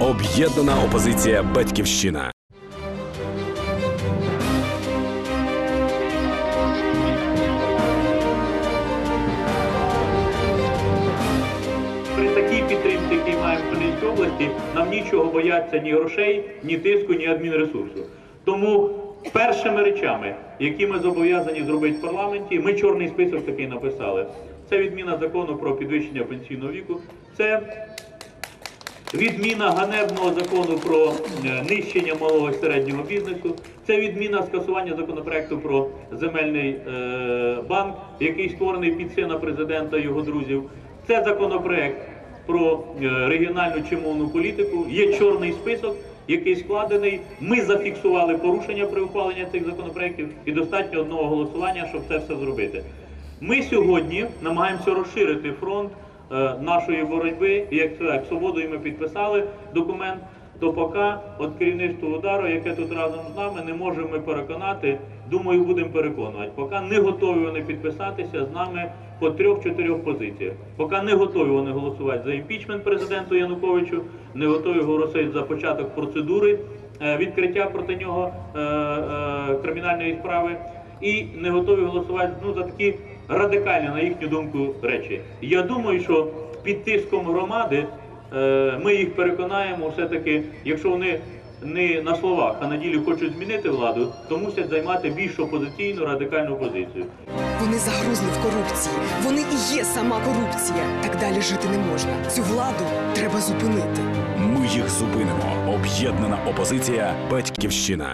Об'єднана опозиція Батьківщина. При такій підтримці, якій маємо в Хмельницькій області, нам нічого бояться ні грошей, ні тиску, ні адмінресурсу. Тому першими речами, які ми зобов'язані зробити в парламенті, ми чорний список такий написали. Це відміна закону про підвищення пенсійного віку, це відміна ганебного закону про е, нищення малого і середнього бізнесу, це відміна скасування законопроекту про земельний е, банк, який створений під сина президента і його друзів. Це законопроект про е, регіональну чи мовну політику. Є чорний список, який складений. Ми зафіксували порушення при ухваленні цих законопроектів і достатньо одного голосування, щоб це все зробити. Ми сьогодні намагаємося розширити фронт нашої боротьби. Як, як свободою ми підписали документ, то поки от керівництво удару, яке тут разом з нами, не можемо ми переконати. Думаю, будемо переконувати. Поки не готові вони підписатися з нами по трьох-чотирьох позиціях. Поки не готові вони голосувати за імпічмент президенту Януковичу, не готові голосувати за початок процедури е, відкриття проти нього е, е, кримінальної справи і не готові голосувати ну, за такі радикальні, на їхню думку, речі. Я думаю, що під тиском громади е, ми їх переконаємо, все-таки, якщо вони не на словах, а на ділі хочуть змінити владу, то мусять займати більш опозиційну радикальну позицію. Вони загрузли в корупції. Вони і є сама корупція. Так далі жити не можна. Цю владу треба зупинити. Ми їх зупинимо. Об'єднана опозиція Батьківщина.